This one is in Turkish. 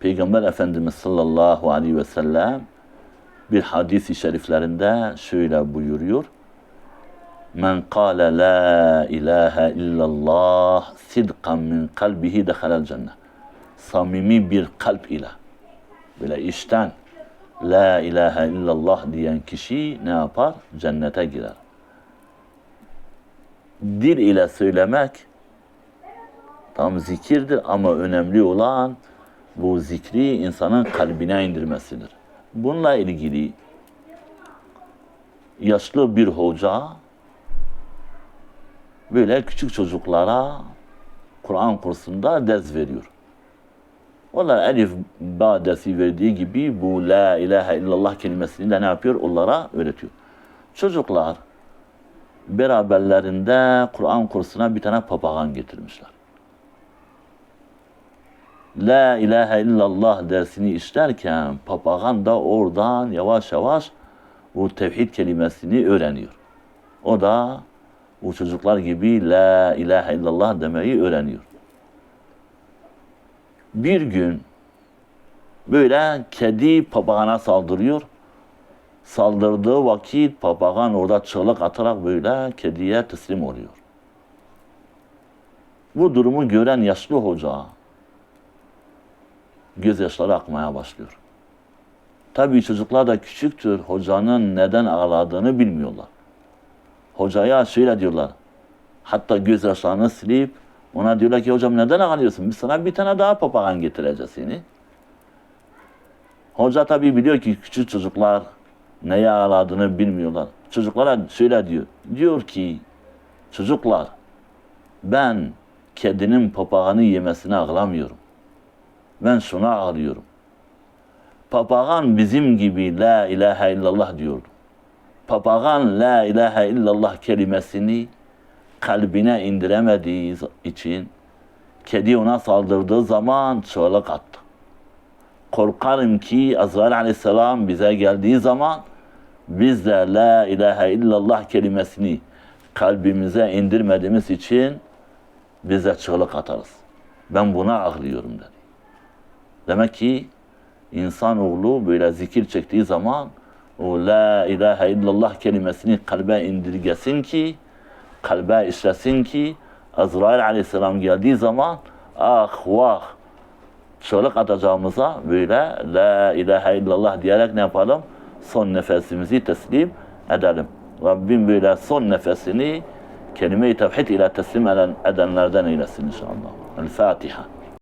Peygamber Efendimiz sallallahu aleyhi ve sellem bir hadis-i şeriflerinde şöyle buyuruyor. Men kâle la ilahe illallah sidkan min kalbihi dehalel cennet. Samimi bir kalp ile böyle işten la ilahe illallah diyen kişi ne yapar? Cennete girer. Dil ile söylemek tam zikirdir ama önemli olan bu zikri insanın kalbine indirmesidir. Bununla ilgili yaşlı bir hoca böyle küçük çocuklara Kur'an kursunda ders veriyor. Onlar elif ba dersi verdiği gibi bu la ilahe illallah kelimesini de ne yapıyor? Onlara öğretiyor. Çocuklar beraberlerinde Kur'an kursuna bir tane papağan getirmişler. La ilahe illallah dersini işlerken papağan da oradan yavaş yavaş bu tevhid kelimesini öğreniyor. O da bu çocuklar gibi la ilahe illallah demeyi öğreniyor. Bir gün böyle kedi papağana saldırıyor. Saldırdığı vakit papağan orada çığlık atarak böyle kediye teslim oluyor. Bu durumu gören yaşlı hoca gözyaşları akmaya başlıyor. Tabii çocuklar da küçüktür. Hocanın neden ağladığını bilmiyorlar. Hocaya şöyle diyorlar. Hatta gözyaşlarını silip ona diyorlar ki hocam neden ağlıyorsun? Biz sana bir tane daha papağan getireceğiz seni. Hoca tabii biliyor ki küçük çocuklar neye ağladığını bilmiyorlar. Çocuklara şöyle diyor. Diyor ki çocuklar ben kedinin papağanı yemesine ağlamıyorum. Ben şuna ağlıyorum. Papağan bizim gibi la ilahe illallah diyordu. Papağan la ilahe illallah kelimesini kalbine indiremediği için kedi ona saldırdığı zaman çığlık attı. Korkarım ki Azrail aleyhisselam bize geldiği zaman biz de la ilahe illallah kelimesini kalbimize indirmediğimiz için bize çığlık atarız. Ben buna ağlıyorum dedi. Demek ki insanoğlu böyle zikir çektiği zaman o la ilahe illallah kelimesini kalbe indirgesin ki kalbe işlesin ki Azrail aleyhisselam geldiği zaman ah vah çığlık atacağımıza böyle la ilahe illallah diyerek ne yapalım? Son nefesimizi teslim edelim. Rabbim böyle son nefesini kelime-i tevhid ile teslim eden, edenlerden eylesin inşallah. El Fatiha.